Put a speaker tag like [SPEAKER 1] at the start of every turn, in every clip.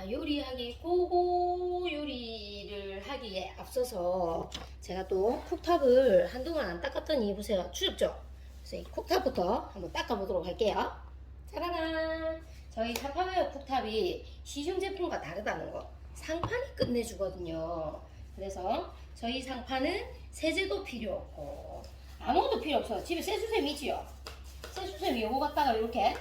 [SPEAKER 1] 자, 요리하기 고고 요리를 하기에 앞서서 제가 또 쿡탑을 한동안 안 닦았더니 보세요. 추접죠? 그래서 이 쿡탑부터 한번 닦아보도록 할게요. 짜라란! 저희 사파웨어 쿡탑이 시중 제품과 다르다는 거. 상판이 끝내주거든요. 그래서 저희 상판은 세제도 필요 없고 아무것도 필요 없어요. 집에 세수샘 있지요? 세수샘 요거 갖다가 이렇게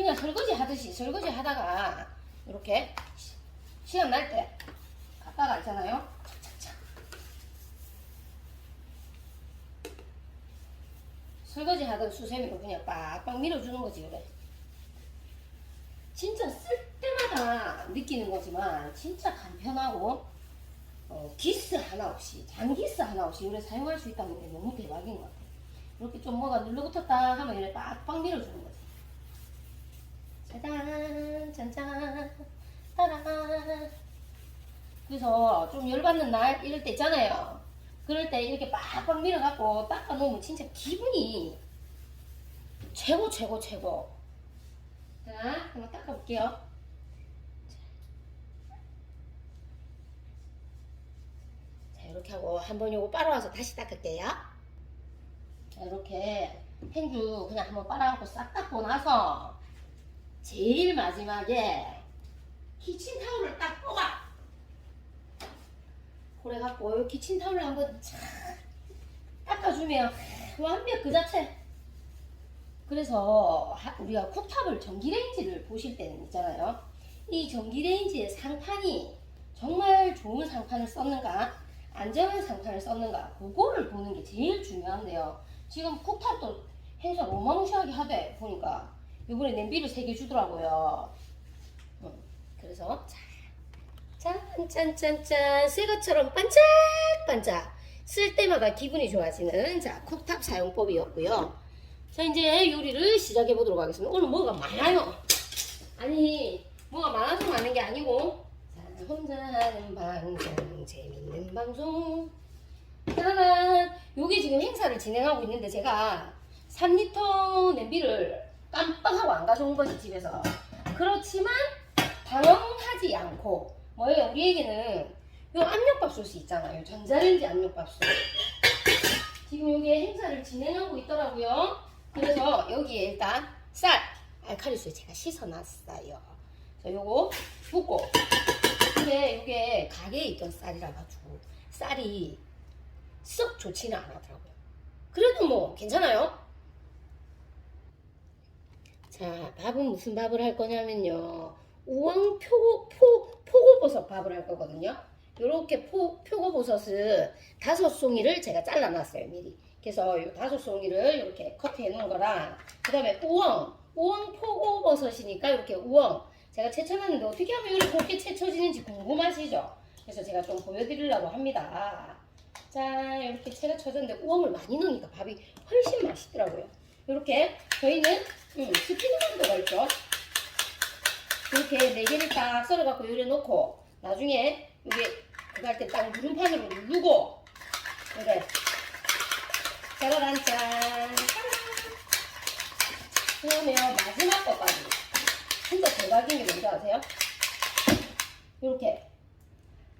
[SPEAKER 1] 그냥 설거지 하듯이 설거지 하다가 이렇게 시- 시간 날때 갖다가 있잖아요. 설거지 하던 수세미로 그냥 빡빡 밀어주는 거지 그래. 진짜 쓸 때마다 느끼는 거지만 진짜 간편하고 어, 기스 하나 없이 장기스 하나 없이 이래 사용할 수 있다는 게 너무 대박인 것 같아. 이렇게 좀 뭐가 눌러붙었다 하면 이래 빡빡 밀어주는 거지. 짜잔 짠짠. 따란. 그래서 좀 열받는 날 이럴 때 있잖아요. 그럴 때 이렇게 빡빡 밀어갖고 닦아놓으면 진짜 기분이 최고 최고 최고. 자 한번 닦아볼게요. 자 이렇게 하고 한번 요거 빨아와서 다시 닦을게요. 자 이렇게 행주 그냥 한번 빨아갖고 싹 닦고 나서 제일 마지막에 키친타올을 딱 뽑아. 그래갖고 이 키친타올을 한번 쫙 닦아주면 완벽 그 자체. 그래서 하- 우리가 쿡탑을 전기레인지를 보실 때는 있잖아요. 이 전기레인지의 상판이 정말 좋은 상판을 썼는가 안전한 상판을 썼는가 그거를 보는 게 제일 중요한데요. 지금 쿡탑도 행사 어마무시하게 하대 보니까 이번에 냄비를 세 개 주더라고요. 음, 그래서 자, 짠짠짠짠 새 것처럼 반짝반짝 쓸 때마다 기분이 좋아지는 자 쿡탑 사용법이었고요. 자 이제 요리를 시작해 보도록 하겠습니다. 오늘 뭐가 많아요. 아니 뭐가 많아서 많은 게 아니고 자, 혼자 하는 방송 재밌는 방송 짜라란 요게 지금 행사를 진행하고 있는데 제가 3리터 냄비를 깜빡하고 안 가져온 거지 집에서. 그렇지만 당황하지 않고 뭐예요? 우리에게는 요 압력밥솥이 있잖아요. 전자레인지 압력밥솥 지금 여기에 행사를 진행하고 있더라고요. 그래서 여기에 일단 쌀 알칼리수에 제가 씻어놨어요. 그래서 요거 붓고. 근데 요게 가게에 있던 쌀이라 가지고 쌀이 썩 좋지는 않더라고요. 그래도 뭐 괜찮아요 자, 밥은 무슨 밥을 할 거냐면요. 우왕 표고, 포, 포고버섯 밥을 할 거거든요. 요렇게 포, 표고버섯을 다섯 송이를 제가 잘라놨어요, 미리. 그래서 요 다섯 송이를 이렇게 커트해 놓은 거랑, 그 다음에 우엉, 우엉 포고버섯이니까 이렇게 우엉. 제가 채쳐놨는데 어떻게 하면 이렇게 곱게 채쳐지는지 궁금하시죠? 그래서 제가 좀 보여드리려고 합니다. 자, 이렇게 채가 쳐졌는데 우엉을 많이 넣으니까 밥이 훨씬 맛있더라고요. 이렇게 저희는 음, 스피드만도가 있죠. 이렇게 네 개를 딱 썰어갖고 요래 놓고 나중에 이게 그거 할 때 딱 누름판으로 누르고 그래 짜라란 짠 그러면 마지막 것까지 진짜 대박인 게 뭔지 아세요? 이렇게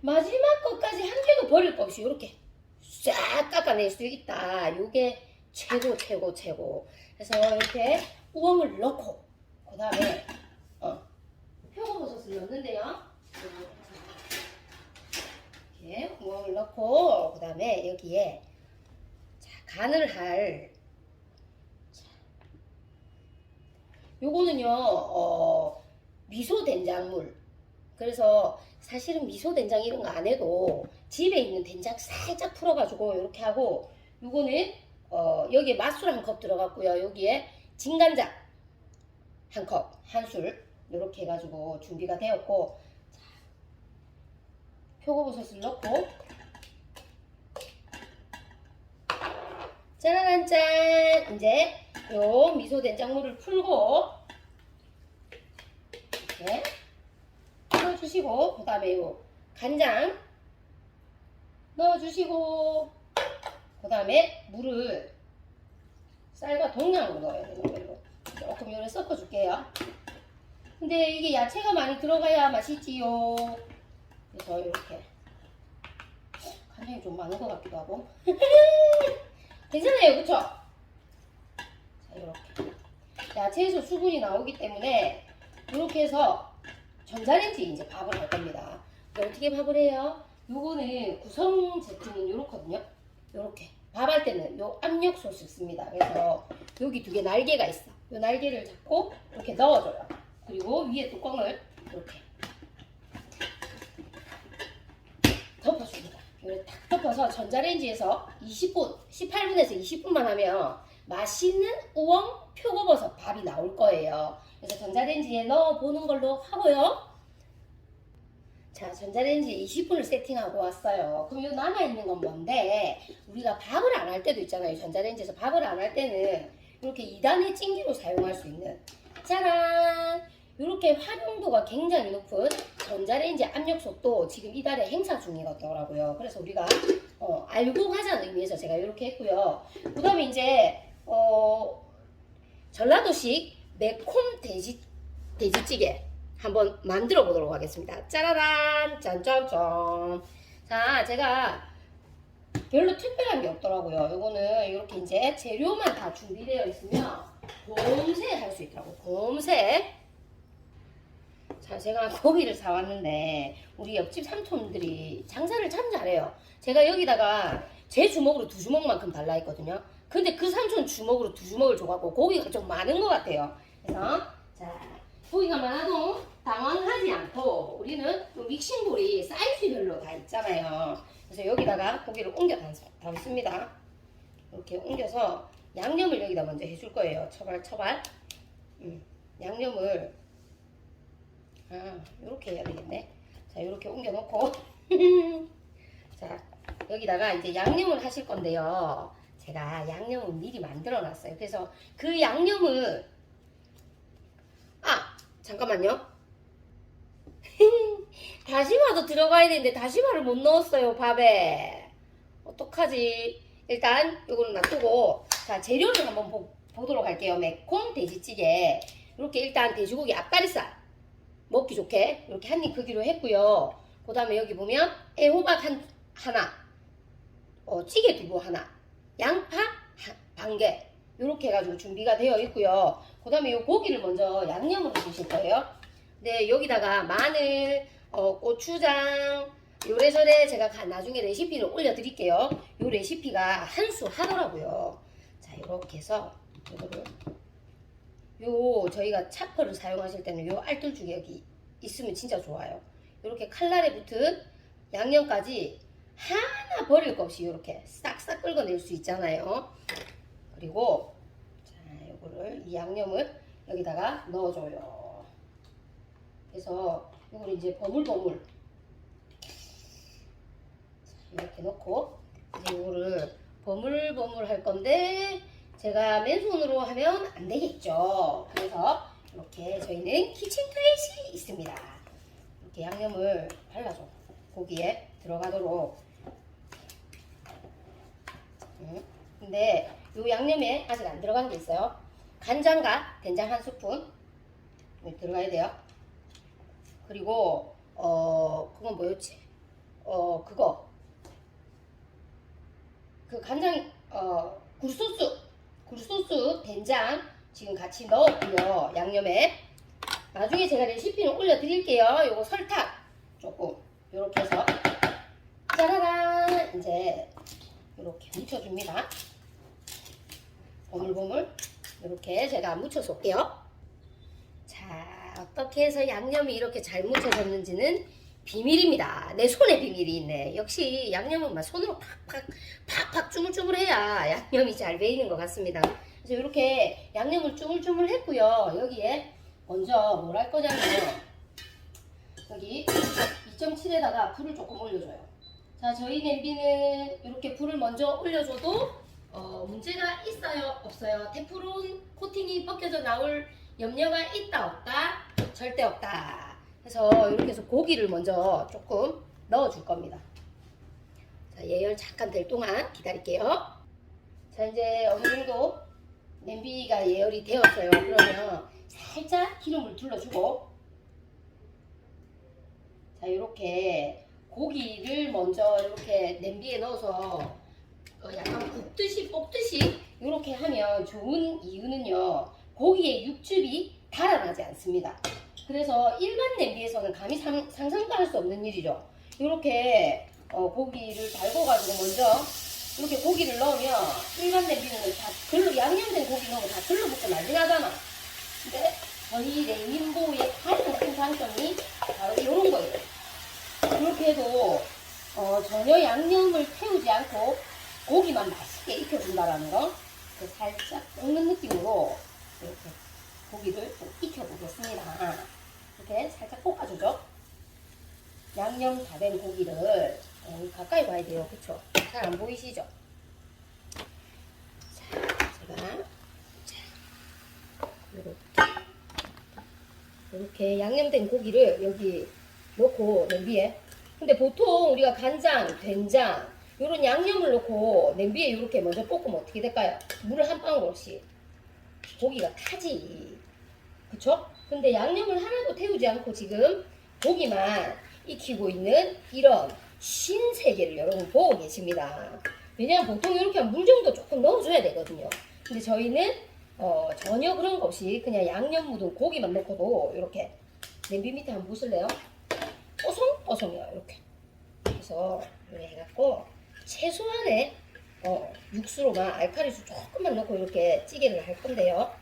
[SPEAKER 1] 마지막 것까지 한 개도 버릴 거 없이 이렇게 싹 깎아낼 수 있다. 요게 최고 최고 최고. 그래서 이렇게 우엉을 넣고 그 다음에 어, 표고버섯을 넣는데요. 이렇게 우엉을 넣고 그 다음에 여기에 자, 간을 할 자, 요거는요 어, 미소 된장물. 그래서 사실은 미소 된장 이런 거 안 해도 집에 있는 된장 살짝 풀어가지고 이렇게 하고 요거는 어, 여기에 맛술 한 컵 들어갔고요. 여기에 진간장 한 컵, 한술 이렇게 해가지고 준비가 되었고 자, 표고버섯을 넣고 짜란 짠 이제 요 미소 된장물을 풀고 이렇게 넣어주시고 그 다음에 요 간장 넣어주시고 그 다음에 물을 쌀과 동량으로 넣어야 되는 거예요. 조금 요래 섞어줄게요. 근데 이게 야채가 많이 들어가야 맛있지요. 그래서 이렇게 간장이 좀 많은 것 같기도 하고. 괜찮아요, 그쵸? 자, 이렇게. 야채에서 수분이 나오기 때문에 이렇게 해서 전자레인지 이제 밥을 할 겁니다. 어떻게 밥을 해요? 요거는 구성 제품은 요렇거든요. 요렇게. 밥할 때는 요 압력솥을 씁니다. 그래서 여기 두 개 날개가 있어. 요 날개를 잡고 이렇게 넣어줘요. 그리고 위에 뚜껑을 이렇게 덮어줍니다. 이렇게 탁 덮어서 전자레인지에서 20분, 18분에서 20분만 하면 맛있는 우엉 표고버섯 밥이 나올 거예요. 그래서 전자레인지에 넣어보는 걸로 하고요. 자, 전자레인지에 20분을 세팅하고 왔어요. 그럼 요 남아있는 건 뭔데? 우리가 밥을 안 할 때도 있잖아요. 전자레인지에서 밥을 안 할 때는 이렇게 2단의 찜기로 사용할 수 있는 짜란! 이렇게 활용도가 굉장히 높은 전자레인지 압력솥도 지금 이달에 행사 중이더라고요. 그래서 우리가 어, 알고 가자는 의미에서 제가 이렇게 했고요. 그 다음에 이제 어, 전라도식 매콤 돼지, 돼지찌개 한번 만들어 보도록 하겠습니다. 짜라란! 짠짠짠! 자, 제가 별로 특별한 게 없더라고요. 요거는 이렇게 이제 재료만 다 준비되어 있으면 곰새 할 수 있더라고. 곰새. 자, 제가 고기를 사왔는데 우리 옆집 삼촌들이 장사를 참 잘해요. 제가 여기다가 제 주먹으로 두 주먹만큼 달라 했거든요. 근데 그 삼촌 주먹으로 두 주먹을 줘갖고 고기가 좀 많은 것 같아요. 그래서 자 고기가 많아도 당황하지 않고 우리는 또 믹싱볼이 사이즈별로 다 있잖아요. 그래서 여기다가 고기를 옮겨 담- 담습니다. 이렇게 옮겨서 양념을 여기다 먼저 해줄 거예요. 처발 처발. 음, 양념을 아 이렇게 해야 되겠네. 자 이렇게 옮겨 놓고 자 여기다가 이제 양념을 하실 건데요. 제가 양념을 미리 만들어 놨어요. 그래서 그 양념을 아 잠깐만요. 다시마도 들어가야 되는데 다시마를 못 넣었어요 밥에. 어떡하지? 일단 요거는 놔두고 자 재료를 한번 보, 보도록 할게요. 매콤 돼지찌개 이렇게 일단 돼지고기 앞다리살 먹기 좋게 이렇게 한 입 크기로 했고요. 그 다음에 여기 보면 애호박 한 하나, 어, 찌개 두부 하나, 양파 한- 반 개. 이렇게 해가지고 준비가 되어 있고요. 그 다음에 이 고기를 먼저 양념을 해주실 거예요. 네, 여기다가 마늘, 어, 고추장, 요래저래 제가 가- 나중에 레시피를 올려드릴게요. 요 레시피가 한 수 하더라고요. 자, 이렇게 해서 이거를 요 저희가 차퍼를 사용하실 때는 요 알뜰죽이 여기 있으면 진짜 좋아요. 이렇게 칼날에 붙은 양념까지 하나 버릴 것 없이 이렇게 싹싹 긁어낼 수 있잖아요. 그리고 자, 요거를 이 양념을 여기다가 넣어줘요. 그래서 요걸 이제 버물버물 자, 이렇게 넣고 이제 요거를 버물버물 할 건데 제가 맨손으로 하면 안 되겠죠. 그래서 이렇게 저희는 키친 트레이시 있습니다. 이렇게 양념을 발라줘. 고기에 들어가도록. 음, 근데 이 양념에 아직 안 들어간 게 있어요. 간장과 된장 한 스푼 들어가야 돼요. 그리고 어 그건 뭐였지? 어 그거. 그 간장 어 굴소스. 굴소스 된장 지금 같이 넣었고요 양념에. 나중에 제가 레시피는 올려드릴게요. 요거 설탕 조금. 요렇게 해서. 짜라란! 이제 요렇게 묻혀줍니다. 보물보물. 요렇게 제가 묻혀서 올게요. 자 어떻게 해서 양념이 이렇게 잘 묻혀졌는지는 비밀입니다 내 손에 비밀이 있네 역시 양념은 막 손으로 팍팍 팍팍 주물주물해야 양념이 잘 배이는 것 같습니다. 그래서 이렇게 양념을 주물주물 했고요. 여기에 먼저 뭘 할 거냐면 여기 2.7에다가 불을 조금 올려줘요. 자, 저희 냄비는 이렇게 불을 먼저 올려줘도 어, 문제가 있어요, 없어요. 테프론 코팅이 벗겨져 나올 염려가 있다, 없다? 절대 없다. 그래서 이렇게 해서 고기를 먼저 조금 넣어줄 겁니다. 자, 예열 잠깐 될 동안 기다릴게요. 자, 이제 어느 정도 냄비가 예열이 되었어요. 그러면 살짝 기름을 둘러주고 자 이렇게 고기를 먼저 이렇게 냄비에 넣어서 어, 약간 굽듯이 볶듯이 이렇게 하면 좋은 이유는요 고기의 육즙이 달아나지 않습니다. 그래서 일반 냄비에서는 감히 상, 상상도 할 수 없는 일이죠. 이렇게 어, 고기를 달궈가지고 먼저 이렇게 고기를 넣으면 일반 냄비는 다 글로 양념된 고기 넣으면 다 글로붙고 난리 나잖아. 근데 저희 레인보우의 가장 큰 장점이 바로 이런 거예요. 이렇게 해도 어, 전혀 양념을 태우지 않고 고기만 맛있게 익혀준다라는 거. 그 살짝 볶는 느낌으로 이렇게 고기를 좀 익혀보겠습니다. 이렇게 살짝 볶아주죠. 양념 다 된 고기를 어, 가까이 봐야 돼요. 그쵸? 잘 안 보이시죠? 자, 제가 자, 이렇게 이렇게 양념된 고기를 여기 넣고 냄비에 근데 보통 우리가 간장, 된장 이런 양념을 넣고 냄비에 이렇게 먼저 볶으면 어떻게 될까요? 물을 한 방울 없이 고기가 타지 그쵸? 근데 양념을 하나도 태우지 않고 지금 고기만 익히고 있는 이런 신세계를 여러분 보고 계십니다. 왜냐면 보통 이렇게 하면 물 정도 조금 넣어줘야 되거든요. 근데 저희는 어, 전혀 그런 거 없이 그냥 양념 묻은 고기만 넣고도 이렇게 냄비 밑에 한번 보실래요? 뽀송뽀송해요 이렇게. 그래서 이렇게 해갖고 최소한의 어, 육수로만 알칼리수 조금만 넣고 이렇게 찌개를 할 건데요.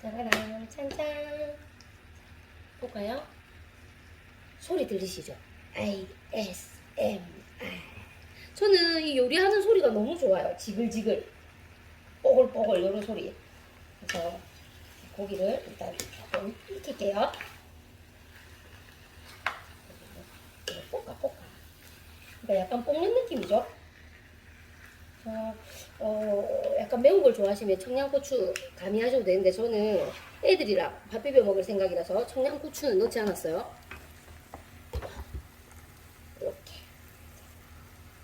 [SPEAKER 1] 짜라란 짠짠 볼까요? 소리 들리시죠? ASMR 저는 이 요리하는 소리가 너무 좋아요. 지글지글 뽀글뽀글 이런 소리 그래서 고기를 일단 조금 익힐게요. 볶아 볶아 그러니까 약간 볶는 느낌이죠. 자, 어, 약간 매운 걸 좋아하시면 청양고추 가미하셔도 되는데 저는 애들이랑 밥 비벼 먹을 생각이라서 청양고추는 넣지 않았어요. 이렇게.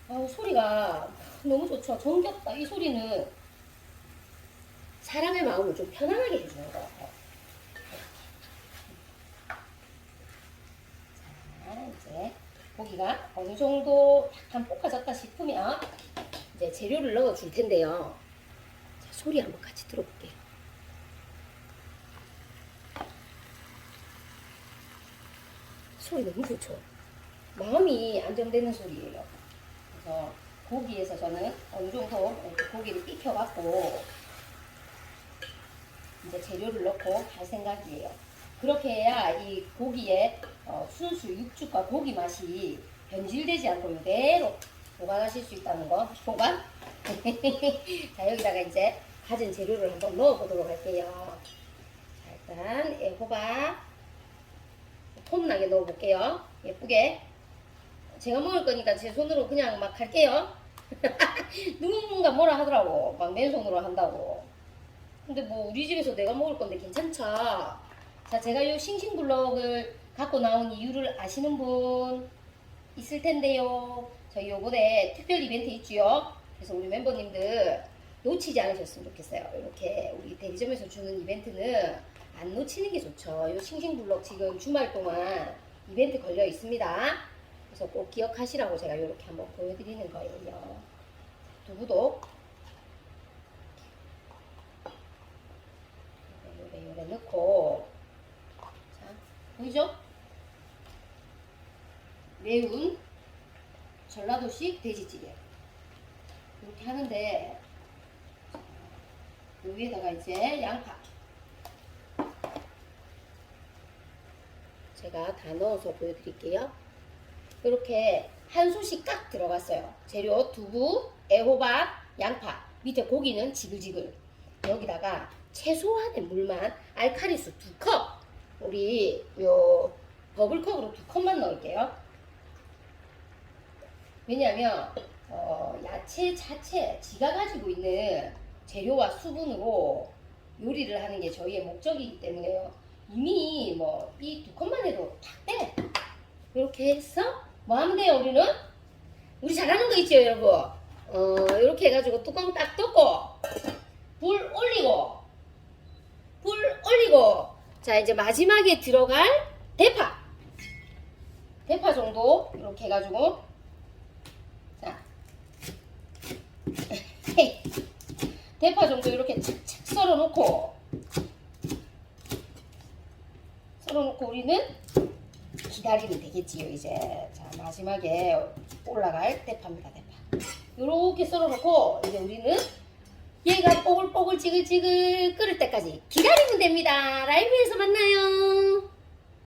[SPEAKER 1] 아우 소리가 너무 좋죠. 정겹다. 이 소리는 사람의 마음을 좀 편안하게 해주는 것 같아요. 자, 이제 고기가 어느 정도 약간 볶아졌다 싶으면 이제 재료를 넣어 줄 텐데요. 자, 소리 한번 같이 들어볼게요. 소리 너무 좋죠. 마음이 안정되는 소리예요. 그래서 고기에서 저는 어느 정도 고기를 익혀갖고 이제 재료를 넣고 할 생각이에요. 그렇게 해야 이 고기의 어, 순수 육즙과 고기 맛이 변질되지 않고 이대로 보관하실 수 있다는 거. 보관? 자, 여기다가 이제 가진 재료를 한번 넣어보도록 할게요. 자, 일단 애호박 폼나게 넣어볼게요. 예쁘게. 제가 먹을 거니까 제 손으로 그냥 막 할게요. 누군가 뭐라 하더라고. 막 맨손으로 한다고. 근데 뭐 우리 집에서 내가 먹을 건데 괜찮자. 자, 제가 이 싱싱블럭을 갖고 나온 이유를 아시는 분 있을 텐데요. 저희 요번에 특별 이벤트 있지요. 그래서 우리 멤버님들 놓치지 않으셨으면 좋겠어요. 이렇게 우리 대리점에서 주는 이벤트는 안 놓치는 게 좋죠. 이 싱싱블럭 지금 주말 동안 이벤트 걸려 있습니다. 그래서 꼭 기억하시라고 제가 이렇게 한번 보여드리는 거예요. 두부도 요래 요래 넣고 자 보이죠? 매운 전라도식 돼지찌개 이렇게 하는데 그 위에다가 이제 양파 제가 다 넣어서 보여드릴게요. 이렇게 한 솥이 깍 들어갔어요. 재료 두부, 애호박, 양파. 밑에 고기는 지글지글. 여기다가 최소한의 물만 알칼리수 두 컵. 우리 요 버블컵으로 두 컵만 넣을게요. 왜냐하면 어, 야채 자체 지가 가지고 있는 재료와 수분으로 요리를 하는 게 저희의 목적이기 때문에요. 이미 뭐 이두 컵만 해도 탁 돼. 이렇게 해서 뭐 하면 돼요 우리는? 우리 잘하는 거 있죠 여러분? 어 이렇게 해가지고 뚜껑 딱 덮고 불 올리고 불 올리고 자 이제 마지막에 들어갈 대파 대파 정도 이렇게 해가지고 자 헤이. 대파 정도 이렇게 착착 썰어 놓고 썰어 놓고 우리는 기다리면 되겠지요 이제. 자 마지막에 올라갈 대파입니다 대파. 요렇게 썰어 놓고 이제 우리는 얘가 뽀글뽀글 지글지글 끓을 때까지 기다리면 됩니다. 라이브에서 만나요